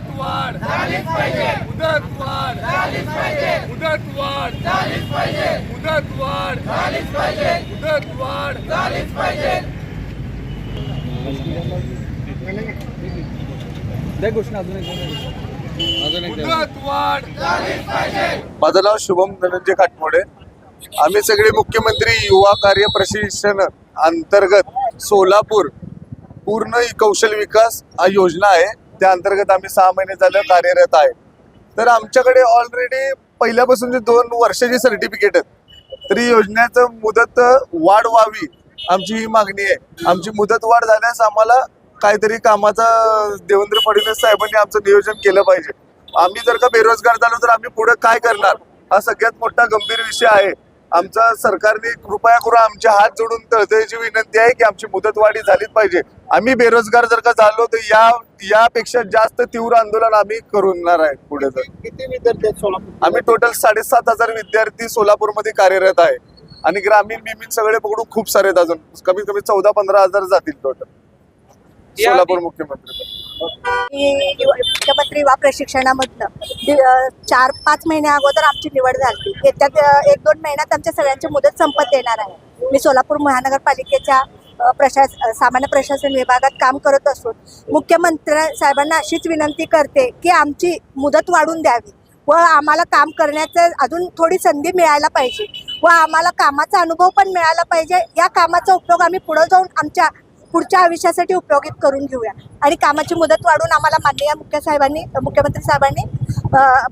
मुदतवाढ मुदतवाढ मुदतवाढ मुदतवाढ मुदतवाढ द्या घोषणा अजून एक अजून एक द्या. मुदतवाढ माझं नाव शुभम धनंजय खाटमोडे आम्ही सगळे मुख्यमंत्री युवा कार्य प्रशिक्षण अंतर्गत सोलापूर पूर्ण कौशल विकास हा योजना आहे. त्या अंतर्गत आम्ही सहा महिने झालं कार्यरत आहे. तर आमच्याकडे ऑलरेडी पहिल्यापासून जे दोन वर्षाची सर्टिफिकेट आहेत तरी योजनेचं मुदत वाढ व्हावी आमची ही मागणी आहे. आमची मुदत वाढ झाल्यास आम्हाला काहीतरी कामाचा देवेंद्र फडणवीस साहेबांनी आमचं नियोजन केलं पाहिजे. आम्ही जर का बेरोजगार झालो तर आम्ही पुढे काय करणार? हा सगळ्यात मोठा गंभीर विषय आहे. आमचा सरकारने कृपया करून आमचे हात जोडून तळतळीची विनंती आहे की आमची मुदतवाढी झालीच पाहिजे. आम्ही बेरोजगार जर का झालो तर या यापेक्षा जास्त तीव्र आंदोलन आम्ही करणार आहे पुढे तर. किती विद्यार्थी सोलापूर आम्ही टोटल साडेसात हजार विद्यार्थी सोलापूरमध्ये कार्यरत आहे. आणि ग्रामीण बिमीन सगळे पकडून खूप सारे आहेत अजून. कमीत कमी चौदा पंधरा हजार जातील टोटल सोलापूर मुख्यमंत्री. मी मुख्यमंत्री वा प्रशिक्षणामधनं चार पाच महिन्या अगोदर आमची निवड झाली. येत्या एक दोन महिन्यात आमच्या सगळ्यांची मुदत संपत येणार आहे. मी सोलापूर महानगरपालिकेच्या प्रशास सामान्य प्रशासन विभागात काम करत असून मुख्यमंत्री साहेबांना अशीच विनंती करते की आमची मुदत वाढून द्यावी व आम्हाला काम करण्याचं अजून थोडी संधी मिळायला पाहिजे व आम्हाला कामाचा अनुभव पण मिळाला पाहिजे. या कामाचा उपयोग आम्ही पुढे जाऊन आमच्या पुढच्या आयुष्यासाठी उपयोगित करून घेऊया. आणि कामाची मुदत वाढून आम्हाला माननीय मुख्य साहेबांनी मुख्यमंत्री साहेबांनी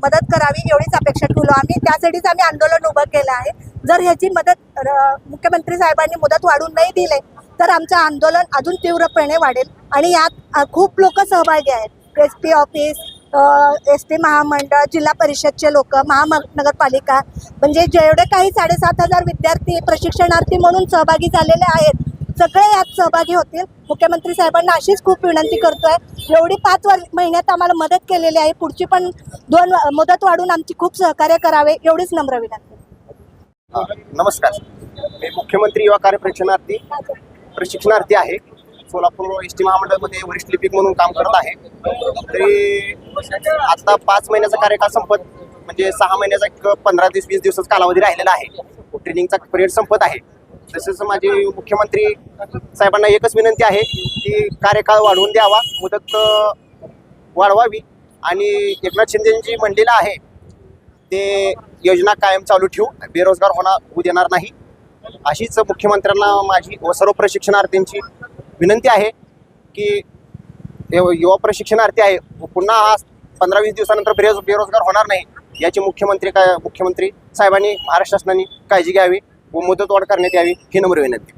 मदत करावी एवढीच अपेक्षा ठेवलो आम्ही. त्यासाठीच आम्ही आंदोलन उभं केलं आहे. जर ह्याची मदत मुख्यमंत्री साहेबांनी मुदत वाढून नाही दिले तर आमचं आंदोलन अजून तीव्रपणे वाढेल. आणि यात खूप लोक सहभागी आहेत. S P office S T महामंडळ जिल्हा परिषदचे लोक महानगरपालिका. म्हणजे जेवढे काही साडेसात हजार विद्यार्थी प्रशिक्षणार्थी म्हणून सहभागी झालेले आहेत सगळे यात सहभागी होतील. मुख्यमंत्री साहेबांना अशीच खूप विनंती करतोय. एवढी पाच वर महिन्यात आम्हाला मदत केलेली आहे. पुढची पण दोन मदत वाढून आमची खूप सहकार्य करावे एवढीच नम्र विनंती. नमस्कार. मी मुख्यमंत्री युवा कार्य प्रशिक्षणार्थी प्रशिक्षणार्थी आहे. सोलापूर एस टी महामंडळमध्ये वरिष्ठ लिपिक म्हणून काम करत आहे. तरी आता पाच महिन्याचा कार्यकाळ संपत म्हणजे सहा महिन्याचा एक पंधरा दिवस वीस दिवसाचा कालावधी राहिलेला आहे. ट्रेनिंगचा पिरियड संपत आहे. तसेच माझे मुख्यमंत्री साहेबांना एकच विनंती आहे की कार्यकाळ वाढवून द्यावा मुदत वाढवावी आणि एकनाथ शिंदेची मंडळी आहे ते योजना कायम चालू ठेवू बेरोजगार होणार होऊ देणार नाही. अशीच मुख्यमंत्र्यांना माझी व सर्व प्रशिक्षणार्थींची विनंती आहे की युवा प्रशिक्षणार्थी आहे पुन्हा हा पंधरा वीस दिवसानंतर बेरोज बेरोजगार होणार नाही याची मुख्यमंत्री काय मुख्यमंत्री साहेबांनी महाराष्ट्र शासनाने काळजी घ्यावी. व मुदतवाढ करण्यात यावी ही नम्र विनंती.